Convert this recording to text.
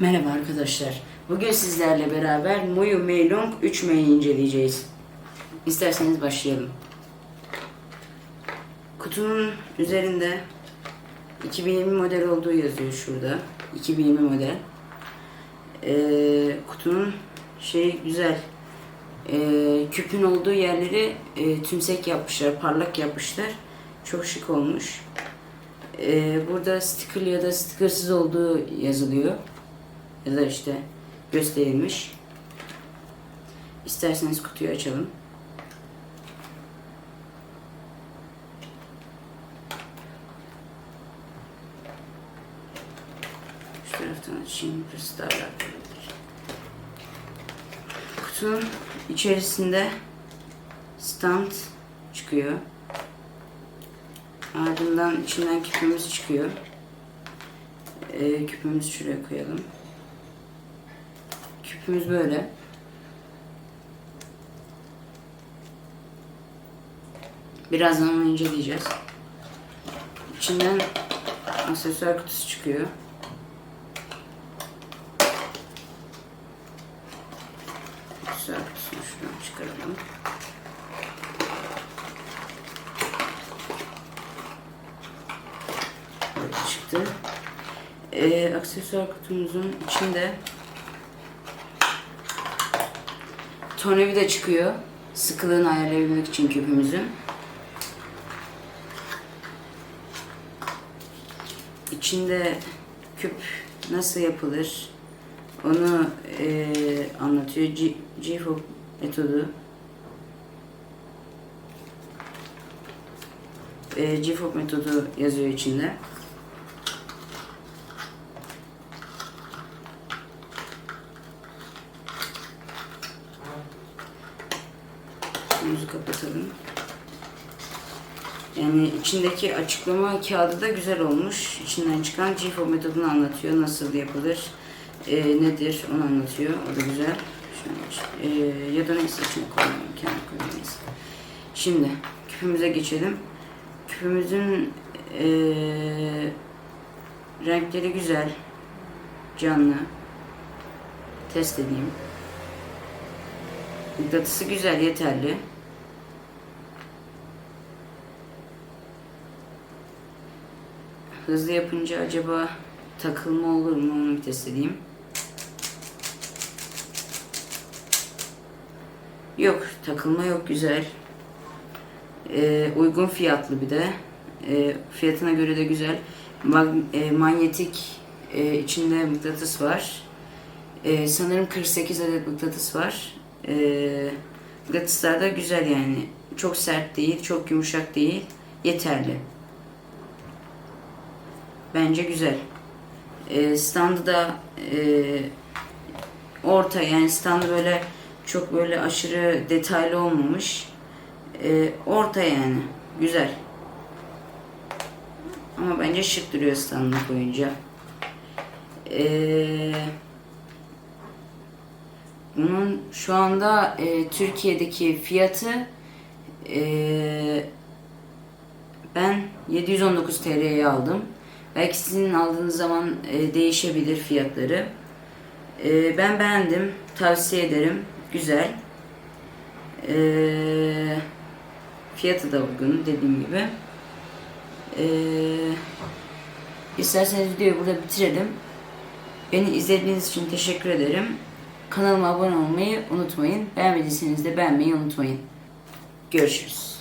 Merhaba arkadaşlar. Bugün sizlerle beraber Muyu Meilong 3 May'i inceleyeceğiz. İsterseniz başlayalım. Kutunun üzerinde 2020 model olduğu yazıyor şurada. 2020 model. Ee, kutunun şey güzel. Ee, küpün olduğu yerleri e, tümsek yapmışlar, parlak yapmışlar. Çok şık olmuş. Ee, burada sticker ya da stickersız olduğu yazılıyor ya da işte gösterilmiş. İsterseniz kutuyu açalım. Şu taraftan açayım. Burası daha rahat olabilir. Kutunun içerisinde stand çıkıyor. Ardından içinden küpümüz çıkıyor. Ee, küpümüzü şuraya koyalım. Küpümüz böyle. Birazdan onu inceleyeceğiz. İçinden aksesuar kutusu çıkıyor. Aksesuar kutusunu şuradan çıkaralım. Böyle çıktı. Ee, aksesuar kutumuzun içinde tornavida çıkıyor. Sıkılığını ayarlayabilmek için küpümüzün. İçinde küp nasıl yapılır onu eee, anlatıyor. G- GFOP metodu. Eee GFOP metodu yazıyor içinde. Yüzü kapatalım. Yani içindeki açıklama kağıdı da güzel olmuş. İçinden çıkan GFO metodunu anlatıyor. Nasıl yapılır, e, nedir onu anlatıyor. O da güzel. Şöyle, e, ya da neyse içine koyalım. Kendi koyamayız. Şimdi küpümüze geçelim. Küpümüzün e, renkleri güzel. Canlı. Test edeyim. Mıknatısı güzel, yeterli. Hızlı yapınca acaba takılma olur mu onu bir test edeyim. Yok, takılma yok güzel. Ee, uygun fiyatlı bir de. Ee, fiyatına göre de güzel. Mag- e, manyetik e, içinde mıknatıs var. Ee, sanırım 48 adet mıknatıs var. Ee, mıknatıslar da güzel yani. Çok sert değil, çok yumuşak değil. Yeterli. Bence güzel. Ee, standı da e, orta yani standı böyle çok böyle aşırı detaylı olmamış. Ee, orta yani. Güzel. Ama bence şık duruyor standına koyunca. Eee bunun şu anda e, Türkiye'deki fiyatı e, ben 719 TL'ye aldım. Belki sizin aldığınız zaman e, değişebilir fiyatları. E, ben beğendim. Tavsiye ederim. Güzel. E, fiyatı da uygun dediğim gibi. E, isterseniz videoyu burada bitirelim. Beni izlediğiniz için teşekkür ederim. Kanalıma abone olmayı unutmayın. Beğenmediyseniz de beğenmeyi unutmayın. Görüşürüz.